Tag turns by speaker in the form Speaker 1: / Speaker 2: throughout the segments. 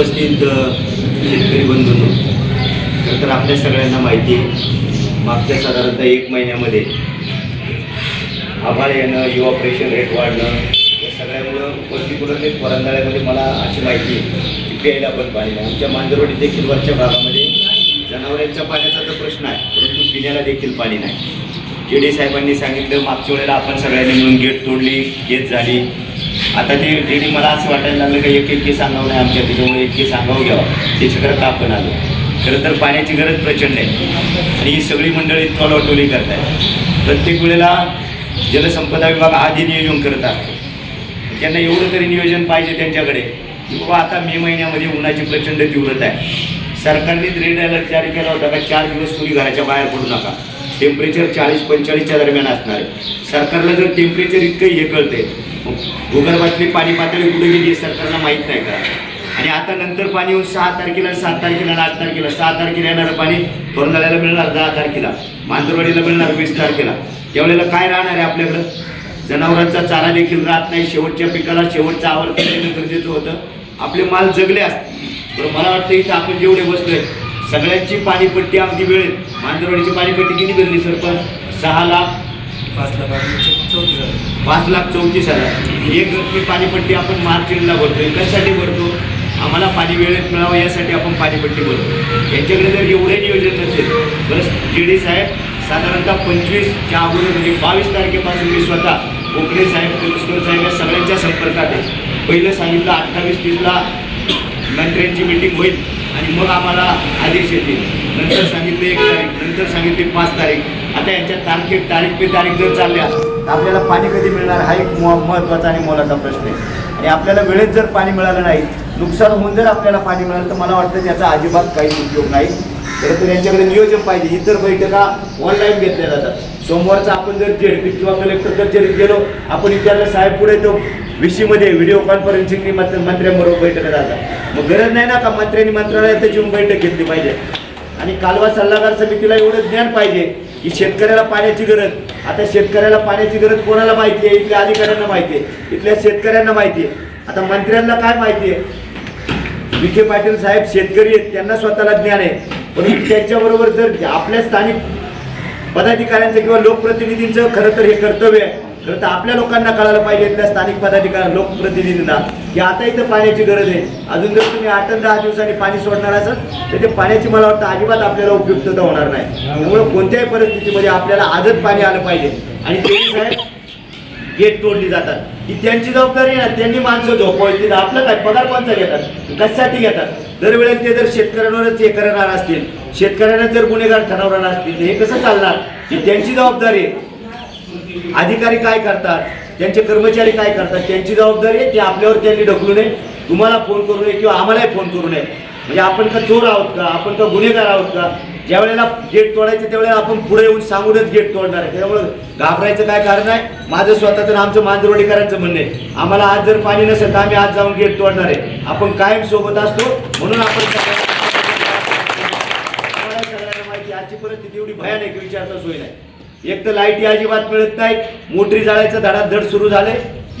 Speaker 1: उपस्थित शेतकरी बंधूंनो. खरं तर आपल्या सगळ्यांना माहिती आहे मागच्या साधारणतः एक महिन्यामध्ये आभाळ येणं युवा प्रेशर रेट वाढणं या सगळ्यामुळं पर्टिक्युलरली परंदाळ्यामध्ये मला अशी माहिती आहे की प्यायला पण पाणी नाही. आमच्या मांजरवाडी देखील वरच्या भागामध्ये जनावरांच्या पाण्याचा तर प्रश्न आहे परंतु पिण्याला देखील पाणी नाही. जे डी साहेबांनी सांगितलं मागच्या वेळेला आपण सगळ्यांनी मिळून गेट तोडली गेट झाली आता ते डी मला असं वाटायला लागलं की एक एक सांगावं नाही आमच्या त्याच्यामुळे एक सांगावं घ्यावं. त्याच्याकडे आपण आलो. खरं तर पाण्याची गरज प्रचंड आहे. आणि ही सगळी मंडळी टोलवटोली करत आहे प्रत्येक वेळेला जलसंपदा विभाग आधी नियोजन करत असतो. त्यांना एवढं तरी नियोजन पाहिजे त्यांच्याकडे. की बाबा आता मे महिन्यामध्ये उन्हाची प्रचंड तीव्रता आहे. सरकारनेच रेड अलर्ट जारी केला होता का चार दिवस तुम्ही घराच्या बाहेर पडू नका. टेम्परेचर चाळीस पंचेचाळीसच्या दरम्यान असणार आहे. सरकारला जर टेम्परेचर इतकं हे कळतंय भूगर्भातली पाणी पातळी कुठे गेली सरकारला माहीत नाही का? आणि आता नंतर पाणी येऊन सहा तारखेला सात तारखेला आठ तारखेला सहा तारखेला येणारं पाणी तोरणाळ्याला मिळणार दहा तारखेला. मांजरवाडीला मिळणार वीस तारखेला. त्यावेळेला काय राहणार आहे आपल्याकडं? जनावरांचा चारा देखील राहत नाही. शेवटच्या पिकाला शेवटचं आवर्तन देणं गरजेचं होतं. आपले माल जगले असते. बरं मला वाटतं इथं आपण जेवढे बसलोय सगळ्यांची पाणीपट्टी अगदी वेळेत. मांजरवाडीची पाणीपट्टी किती भरली सरपंच? सहा लाख
Speaker 2: पाच लाख चौतीस हजार.
Speaker 1: पाच लाख चौतीस हजार. एक रकमी पाणीपट्टी आपण मार्च एंडला भरतो कशासाठी भरतो? आम्हाला पाणी वेळेत मिळावं यासाठी आपण पाणीपट्टी भरतो. यांच्याकडे जर एवढे नियोजन नसेल बस जी डी साहेब साधारणतः पंचवीसच्या अगोदर म्हणजे बावीस तारखेपासून मी स्वतः कोकणे साहेब कमिशनर साहेब या सगळ्यांच्या संपर्कात आहे. पहिलं सांगितलं अठ्ठावीस तीसला मंत्र्यांची मिटिंग होईल आणि मग आम्हाला आदेश येतील. नंतर सांगितले एक तारीख नंतर सांगितले पाच तारीख. आता यांच्या तारखे तारीख पे तारीख जर चालल्या. तर आपल्याला पाणी कधी मिळणार? हा एक म- महत्त्वाचा आणि मोलाचा प्रश्न आहे. आणि आपल्याला वेळेत जर पाणी मिळालं नाही नुकसान होऊन जर आपल्याला पाणी मिळालं तर मला वाटतं त्याचा अजिबात काहीच उपयोग नाही. खरं तर यांच्याकडे नियोजन पाहिजे. इतर बैठका ऑनलाईन घेतल्या जातात. सोमवारचा आपण जर झेडपी किंवा कलेक्टर कचेरीत गेलो आपण विचारलं साहेब पुढे तो विशीमध्ये व्हिडिओ कॉन्फरन्सिंगनी मंत्र मंत्र्यांबरोबर बैठका जातात मग गरज नाही ना का? मंत्र्यांनी मंत्रालयात येऊन बैठक घेतली पाहिजे. आणि कालवा सल्लागार समितीला एवढं ज्ञान पाहिजे की शेतकऱ्याला पाण्याची गरज. आता शेतकऱ्याला पाण्याची गरज कोणाला माहिती आहे? इथल्या अधिकाऱ्यांना माहिती आहे. इथल्या शेतकऱ्यांना माहिती आहे. आता मंत्र्यांना काय माहिती आहे? विखे पाटील साहेब शेतकरी आहेत त्यांना स्वतःला ज्ञान आहे. पण त्यांच्याबरोबर जर आपल्या स्थानिक पदाधिकाऱ्यांचं किंवा लोकप्रतिनिधींचं खरं तर हे कर्तव्य आहे. तर आपल्या लोकांना कळायला पाहिजे इथल्या स्थानिक पदाधिकारी लोकप्रतिनिधींना की आता इथं पाण्याची गरज आहे. अजून जर तुम्ही आठ दहा दिवसांनी पाणी सोडणार असाल तर ते पाण्याची मला वाटतं अजिबात आपल्याला उपयुक्तता होणार नाही. त्यामुळे कोणत्याही परिस्थितीमध्ये आपल्याला आजच पाणी आलं पाहिजे. आणि ते साहेब गेट तोडली जातात. ही त्यांची जबाबदारी आहे ना त्यांनी माणसं झोपवतील आपलं काय? पगार कोणता घेतात? कशासाठी घेतात? दरवेळेला ते जर शेतकऱ्यांवरच हे करणार असतील शेतकऱ्यांना जर गुन्हेगार ठरवणार असतील हे कसं चालणार? ही त्यांची जबाबदारी आहे. अधिकारी काय करतात? त्यांचे कर्मचारी काय करतात? त्यांची जबाबदारी आहे ती आपल्यावर त्यांनी ढकलू नये. तुम्हाला फोन करू नये किंवा आम्हालाही फोन करू नये. म्हणजे आपण का चोर आहोत का? आपण का गुन्हेगार आहोत का? ज्या वेळेला गेट तोडायचं त्यावेळेला आपण पुढे येऊन सांगूनच गेट तोडणार आहे. त्यामुळे घाबरायचं काय कारण आहे माझं स्वतःचं आमचं मांजरवाडीकरांचं म्हणणं आहे. आम्हाला आज जर पाणी नसेल तर आम्ही आज जाऊन गेट तोडणार आहे. आपण कायम सोबत असतो. म्हणून आपण सगळ्यांना माहिती आजची परिस्थिती एवढी भयानक आहे, विचारता सोय नाही. एक तर लाईटी अजिबात मिळत नाही मोटरी जाळायचं धडाधड सुरू झाले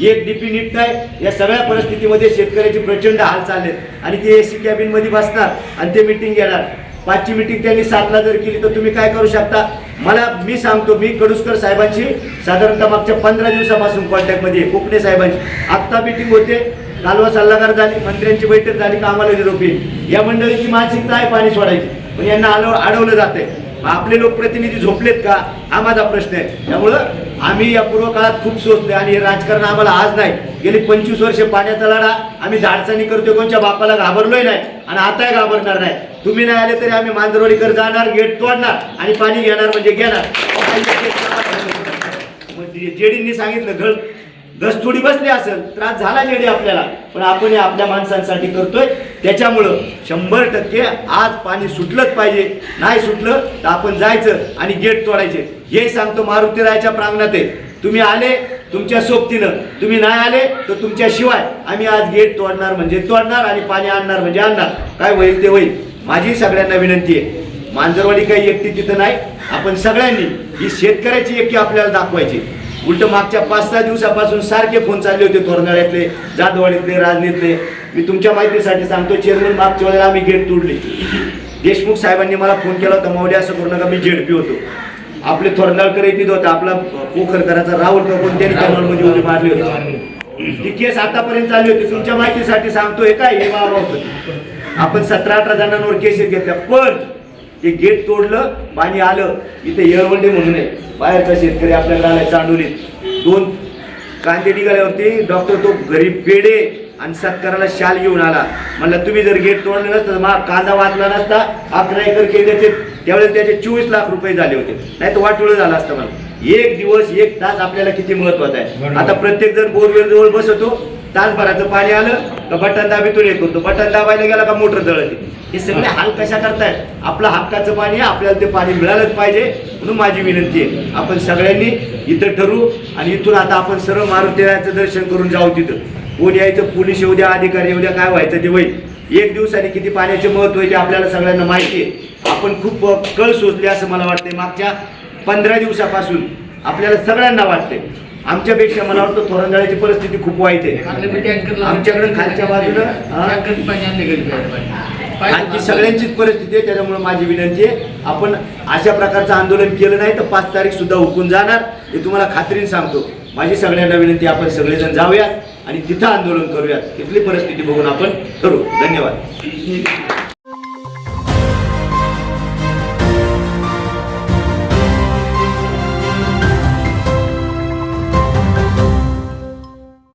Speaker 1: एक डीपी नीट नाही या सगळ्या परिस्थितीमध्ये शेतकऱ्याचे प्रचंड हाल चाललेत आणि ते एसी कॅबिनमध्ये बसणार आणि ते मिटिंग घेणार. पाचची मिटिंग त्यांनी सातला जर केली तर तुम्ही काय करू शकता? मला मी सांगतो मी कडुसकर साहेबांची साधारणतः मागच्या पंधरा दिवसापासून कॉन्टॅक्टमध्ये कोकणे साहेबांची. आत्ता मिटिंग होते कालवा सल्लागार झाली मंत्र्यांची बैठक झाली कामाला निरोपी या मंडळीची मानसिकता आहे पाणी सोडायची. पण यांना आलो अडवलं जाते आपले लोकप्रतिनिधी झोपलेत का? हा माझा प्रश्न आहे. त्यामुळं आम्ही या पूर्व काळात खूप सोचले आणि हे राजकारण आम्हाला आज नाही. गेली पंचवीस वर्ष पाण्याचा लढा आम्ही धाडसानी करतोय कोणच्या बापाला घाबरलोय नाही आणि आताही घाबरणार नाही. तुम्ही नाही आले तरी आम्ही मांजरवाडीकर जाणार गेट तोडणार आणि पाणी घेणार म्हणजे घेणार. म्हणजे जेडींनी सांगितलं घड घस थोडी बसली असेल त्रास झाला जेडी आपल्याला पण आपण हे आपल्या माणसांसाठी करतोय त्याच्यामुळं शंभर टक्के आज पाणी सुटलंच पाहिजे. नाही सुटलं तर आपण जायचं आणि गेट तोडायचे. हे सांगतो मारुतीरायाच्या प्रांगणात आहे तुम्ही आले तुमच्या सोबतीनं. तुम्ही नाही आले तर तुमच्याशिवाय आम्ही आज गेट तोडणार म्हणजे तोडणार आणि पाणी आणणार म्हणजे आणणार. काय होईल ते होईल. माझी सगळ्यांना विनंती आहे. मांजरवाडी काही एकटी तिथं नाही. आपण सगळ्यांनी ही शेतकऱ्याची एकी आपल्याला दाखवायची. उलट मागच्या पाच सहा दिवसापासून सारखे फोन चालले होते तोरणाळ्यातले जाधवाडीतले राजनीतले. मी तुमच्या माहितीसाठी सांगतो चेअरमन मागच्या वेळेला आम्ही गेट तोडली. देशमुख साहेबांनी मला फोन केला होता माऊली असं करू नका मी झेडपी होतो. आपले थोरनाळकर येतील होता आपला पोखरकराचा राहुल कपूर त्यांनी कॅनॉलमध्ये उडी मारली होती. ती केस आतापर्यंत चालली होती. तुमच्या माहितीसाठी सांगतो हे काय हे बाबा होतं. आपण सतरा अठरा जणांवर केसेस घेतल्या पण ते गेट तोडलं पाणी आलं. इथे येळवंडे म्हणून आहे. बाहेरचा शेतकरी आपल्याकडे आलाय चांडोलीत. दोन कांदे निघाल्यावरती डॉक्टर तो गरीब पेढे आणि सत्काराला शाल घेऊन आला. म्हणलं तुम्ही जर गेट तोडलं नसतं मा कांदा वाचला नसता अकरा एकर केले ते त्यावेळेस त्याचे चोवीस लाख रुपये झाले होते. नाही तर वाटोळं झालं असतं मला एक दिवस एक तास आपल्याला किती महत्त्वाचा आहे. आता प्रत्येक जण बोरवेल जवळ बसतो तासभराचं पाणी आलं का बटन दाबीतून हे करतो. बटन दाबायला गेला का मोटर जळते. हे सगळे हाल कशा करतायत? आपलं हक्काचं पाणी आहे आपल्याला ते पाणी मिळालंच पाहिजे म्हणून माझी विनंती आहे. आपण सगळ्यांनी इथं ठरवू आणि इथून आता आपण सर्व मारुतीरायाचं दर्शन करून जाऊ तिथं. कोण यायचं? पोलीस येऊ द्या अधिकारी येऊ द्या काय व्हायचं ते होईल. एक दिवसाने किती पाण्याचे महत्त्व आहे ते आपल्याला सगळ्यांना माहिती आहे. आपण खूप कळ सोचले असं मला वाटतंय. मागच्या पंधरा दिवसापासून आपल्याला सगळ्यांना वाटतंय. आमच्यापेक्षा मला वाटतं थोरंजाळ्याची परिस्थिती खूप वाईट आहे. आमच्याकडे खालच्या? आणखी सगळ्यांचीच परिस्थिती आहे त्याच्यामुळे माझी विनंती आहे आपण अशा प्रकारचं आंदोलन केलं नाही तर पाच तारीख सुद्धा हुकून जाणार. हे तुम्हाला खात्रीने सांगतो. माझी सगळ्यांना विनंती आपण सगळेजण जाऊयात आणि तिथं आंदोलन करूयात. तिथली परिस्थिती बघून आपण करू धन्यवाद.